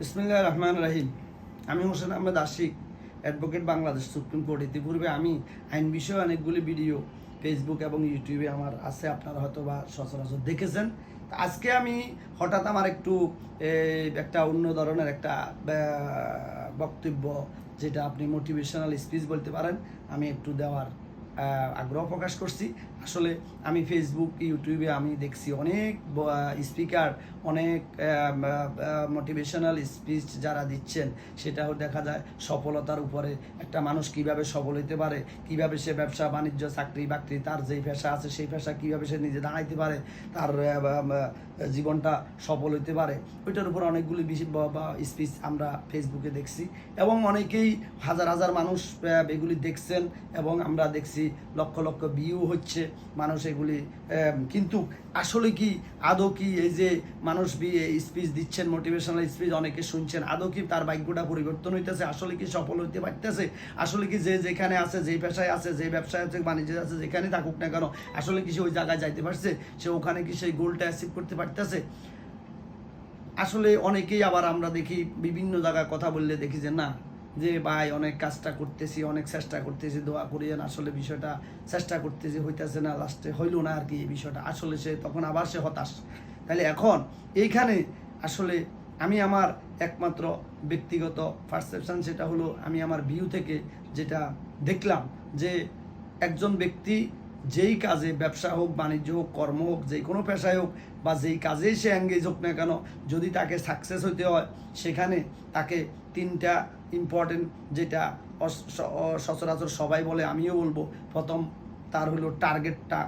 বিসমিল্লাহ রহমান রাহিম। আমি Hossain Ahmed Ashiq, advocate Bangladesh supreme court. ইতিপূর্বে আমি আইন বিষয়ে অনেকগুলি ভিডিও ফেসবুক এবং ইউটিউবে আমার আছে, আপনারা হয়তো বা সচরাচর দেখেছেন। আজকে আমি হঠাৎ আমার একটু একটা অন্য ধরনের একটা বক্তব্য, যেটা আপনি মোটিভেশনাল স্পিচ বলতে পারেন, আমি একটু দেওয়ার আগ্রহ প্রকাশ করছি। আসলে আমি ফেসবুক ইউটিউবে আমি দেখছি অনেক স্পিকার অনেক মোটিভেশনাল স্পিচ যারা দিচ্ছেন, সেটাও দেখা যায় সফলতার উপরে একটা মানুষ কীভাবে সফল হতে পারে, কীভাবে সে ব্যবসা, বাণিজ্য, চাকরি, বাকরি, তার যেই পেশা আছে, সেই পেশা কীভাবে সে নিজে দাঁড়াইতে পারে, তার জীবনটা সফল হতে পারে, ওইটার উপর অনেকগুলি স্পিচ আমরা ফেসবুকে দেখছি। এবং অনেকেই হাজার হাজার মানুষ এগুলি দেখছেন এবং আমরা দেখছি লক্ষ লক্ষ ভিউ হচ্ছে মানুষ এগুলি কিন্তু আসলে কি আদৌ কি এই যে মানুষ স্পিচ দিচ্ছেন মোটিভেশনাল স্পিচ অনেকে শুনছেন, আদৌ কি তার ভাগ্যটা পরিবর্তন হইতেছে? আসলে কি সফল হইতে পারতেছে? আসলে কি যে যেখানে আছে যেই পেশায় আছে যেই ব্যবসায় আছে, বাণিজ্যে আছে, যেখানে থাকুক না কেন, আসলে কি সে ওই জায়গায় যাইতে পারছে? সে ওখানে কি সেই গোলটা অ্যাচিভ করতে পারতেছে? আসলে অনেকেই আবার আমরা দেখি বিভিন্ন জায়গায় কথা বললে দেখি যে না যে, ভাই, অনেক কাজটা করতেছি, অনেক চেষ্টা করতেছি, দোয়া করিয়েন আসলে বিষয়টা চেষ্টা করতেছি, হইতেছে না, লাস্টে হইল না আর কি এই বিষয়টা। আসলে সে তখন আবার সে হতাশ। তাহলে এখন এইখানে আসলে আমি আমার একমাত্র ব্যক্তিগত পারসেপশন সেটা হলো আমি আমার ভিউ থেকে যেটা দেখলাম যে, একজন ব্যক্তি যেই কাজে ব্যবসা হোক, বাণিজ্য হোক, কর্ম হোক, যে কোনো পেশায় হোক বা যেই কাজেই সে এঙ্গেজ হোক না কেন, যদি তাকে সাকসেস হতে হয়, সেখানে তাকে তিনটা ইম্পর্টেন্ট যেটা সচরাচর সবাই বলে, আমিও বলব। প্রথম তার হলো টার্গেটটা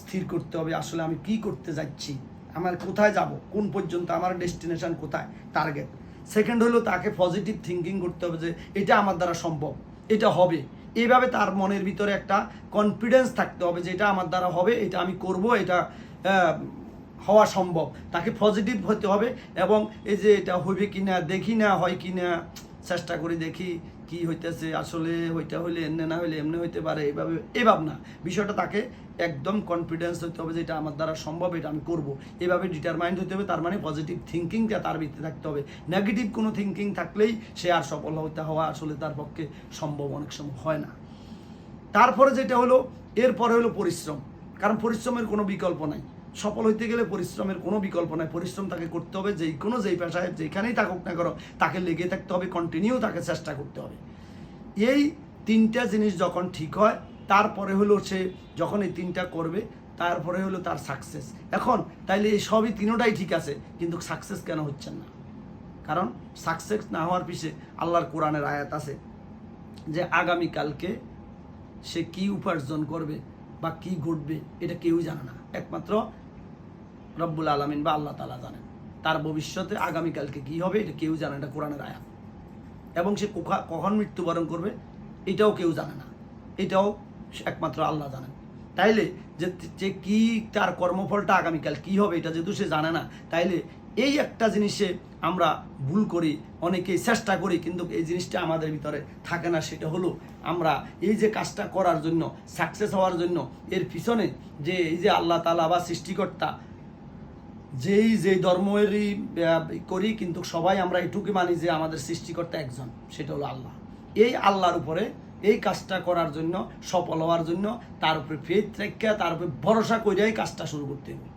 স্থির করতে হবে, আসলে আমি কি করতে যাচ্ছি, আমার কোথায় যাব, কোন পর্যন্ত আমার ডেস্টিনেশন কোথায় টার্গেট সেকেন্ড হলো তাকে পজিটিভ থিঙ্কিং করতে হবে যে, এটা আমার দ্বারা সম্ভব, এটা হবে। এইভাবে তার মনের ভিতরে একটা কনফিডেন্স থাকতে হবে যে, এটা আমার দ্বারা হবে, এটা আমি করব, এটা হওয়া সম্ভব। তাকে পজিটিভ হতে হবে এবং এই যে এটা হবে কি না দেখি না হয় কি না চেষ্টা করে দেখি কি হইতেছে, আসলে হইতে হইলে এমনি না হইলে এমনি হইতে পারে, এভাবে না বিষয়টা তাকে একদম কনফিডেন্স হইতে হবে যে এটা আমার দ্বারা সম্ভব, এটা আমি করব। এভাবে ডিটারমাইন্ড হতে হবে, তার মানে পজিটিভ থিঙ্কিংটা তার ভিতরে থাকতে হবে। নেগেটিভ কোনো থিঙ্কিং থাকলেই সে আর সফল হতে হওয়া আসলে তার পক্ষে সম্ভব অনেক সময় হয় না। তারপরে যেটা হলো, এরপরে হলো পরিশ্রম। কারণ পরিশ্রমের কোনো বিকল্প নাই। সফল হইতে গেলে পরিশ্রমের কোনো বিকল্প নাই। পরিশ্রম তাকে করতে হবে, যেই কোনো যেই পেশায় যেখানেই থাকুক না করো তাকে লেগে থাকতে হবে কন্টিনিউ তাকে চেষ্টা করতে হবে। এই তিনটা জিনিস যখন ঠিক হয়, তারপরে হলো সে যখন এই তিনটা করবে, তারপরে হলো তার সাকসেস এখন তাইলে এই সবই তিনোটাই ঠিক আছে, কিন্তু সাকসেস কেন হচ্ছেন না? কারণ সাকসেস না হওয়ার পিছে আল্লাহর কোরআনের আয়াত আছে যে, আগামীকালকে সে কি উপার্জন করবে বা কি ঘটবে, এটা কেউ জানে না। একমাত্র রব্বুল আলমিন বা আল্লাহ তালা জানেন। তার ভবিষ্যতে আগামীকালকে কি হবে, এটা কেউ জানে এটা কোরআনের আয়াত। এবং সে কোখা- কখন মৃত্যুবরণ করবে, এটাও কেউ জানে না। এটাও একমাত্র আল্লাহ জানেন। তাইলে যে যে কি, তার কর্মফলটা আগামীকাল কি হবে, এটা যেহেতু সে জানে না, তাইলে এই একটা জিনিসে আমরা ভুল করি, অনেকেই চেষ্টা করি, কিন্তু এই জিনিসটা আমাদের ভিতরে থাকে না, সেটা হলো আমরা এই যে কাজটা করার জন্য সাকসেস হওয়ার জন্য, এর পিছনে যে, এই যে আল্লাহ তালা বা সৃষ্টিকর্তা যেই যেই ধর্মেরই করি, কিন্তু সবাই আমরা এটুকু মানি যে আমাদের সৃষ্টিকর্তা একজন, সেটা হলো আল্লাহ। এই আল্লাহর উপরে এই কাজটা করার জন্য, সফল হওয়ার জন্য, তার উপরে ফেথ রেখা তার উপরে ভরসা করিয়াই কাজটা শুরু করতে হবে।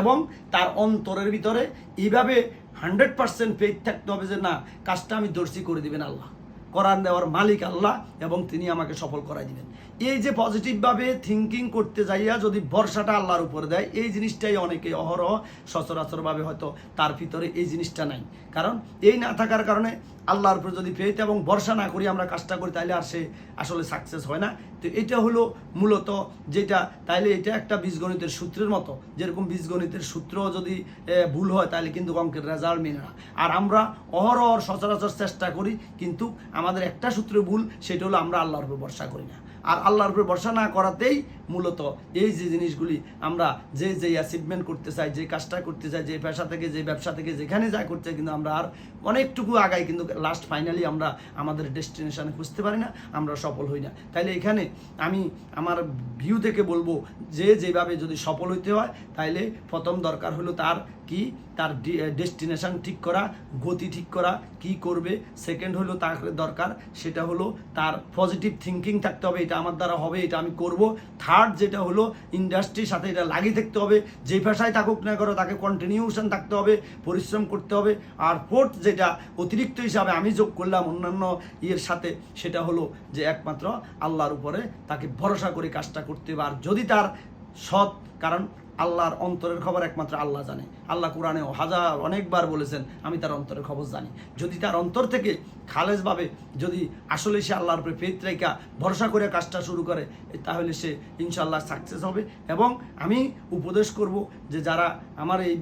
এবং তার অন্তরের ভিতরে এইভাবে হান্ড্রেড পার্সেন্ট ফেথ থাকতে হবে যে না, কাজটা আমি দর্শি করে দিবেন আল্লাহ। করার দেওয়ার মালিক আল্লাহ এবং তিনি আমাকে সফল করাই দিবেন। এই যে পজিটিভভাবে থিঙ্কিং করতে যাইয়া যদি ভরসাটা আল্লাহর উপরে দেয়, এই জিনিসটাই অনেকে অহরহ সচরাচরভাবে হয়তো তার ভিতরে এই জিনিসটা নাই। কারণ এই না থাকার কারণে আল্লাহর উপরে যদি ফেথ এবং ভরসা না করি, আমরা কাজটা করি তাহলে আর সে আসলে সাকসেস হয় না। তো এটা হলো মূলত যেটা, তাইলে এটা একটা বীজগণিতের সূত্রের মতো। যেরকম বীজগণিতের সূত্র যদি ভুল হয় তাহলে কিন্তু অঙ্কের রেজাল্ট মেনে না। আর আমরা অহরহ সচরাচর চেষ্টা করি, কিন্তু আমাদের একটা সূত্রে ভুল, সেটা হলো আমরা আল্লাহর উপর ভরসা করি না। আর আল্লাহর উপরে ভরসা না করাতেই মূলত এই যে জিনিসগুলি আমরা যে যে অ্যাচিভমেন্ট করতে চাই, যে কাজটা করতে চাই, যে পেশা থেকে, যে ব্যবসা থেকে, যেখানে যা করতে কিন্তু আমরা আর অনেকটুকু আগাই, কিন্তু লাস্ট ফাইনালি আমরা আমাদের ডেস্টিনেশানে বুঝতে পারি না, আমরা সফল হই না। তাইলে এখানে আমি আমার ভিউ থেকে বলব যে যেভাবে যদি সফল হইতে হয়, তাইলে প্রথম দরকার হলো তার কি? তার ডেস্টিনেশন ঠিক করা, গতি ঠিক করা, কি করবে? সেকেন্ড হলো তার দরকার, সেটা হলো তার পজিটিভ থিঙ্কিং থাকতে হবে, এটা আমার দ্বারা হবে, এটা আমি করব। থার্ড যেটা হলো ইন্ডাস্ট্রির সাথে এটা লাগিয়ে থাকতে হবে, যে পেশায় থাকুক না করো তাকে কন্টিনিউশন থাকতে হবে, পরিশ্রম করতে হবে। আর ফোর্থ যেটা, অতিরিক্ত হিসাবে আমি যোগ করলাম অন্যান্য ইয়ের সাথে, সেটা হলো যে একমাত্র আল্লাহর উপরে তাকে ভরসা করে কাজটা করতে হবে। আর যদি তার সৎ, কারণ আল্লাহর অন্তরের খবর একমাত্র আল্লাহ জানে। আল্লাহ কোরআনে হাজার, অনেকবার বলেছেন, আমি তার অন্তরের খবর জানি। যদি তার অন্তর থেকে খালেজভাবে যদি আসলে সে আল্লাহর উপরে ফেত রেখা, ভরসা করে কাজটা শুরু করে তাহলে সে ইনশাল্লাহ সাকসেস হবে। এবং আমি উপদেশ করব যে যারা আমার এই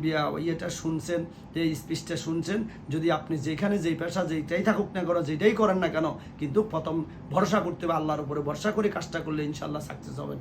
ইয়েটা শুনছেন, এই স্পিচটা শুনছেন, যদি আপনি যেখানে যেই পেশা, যেইটাই থাকুক না করো যেটাই করেন না কেন, কিন্তু প্রথম ভরসা করতে হবে আল্লাহর উপরে, ভরসা করে কাজটা করলে ইনশাল্লাহ সাকসেস হবেন।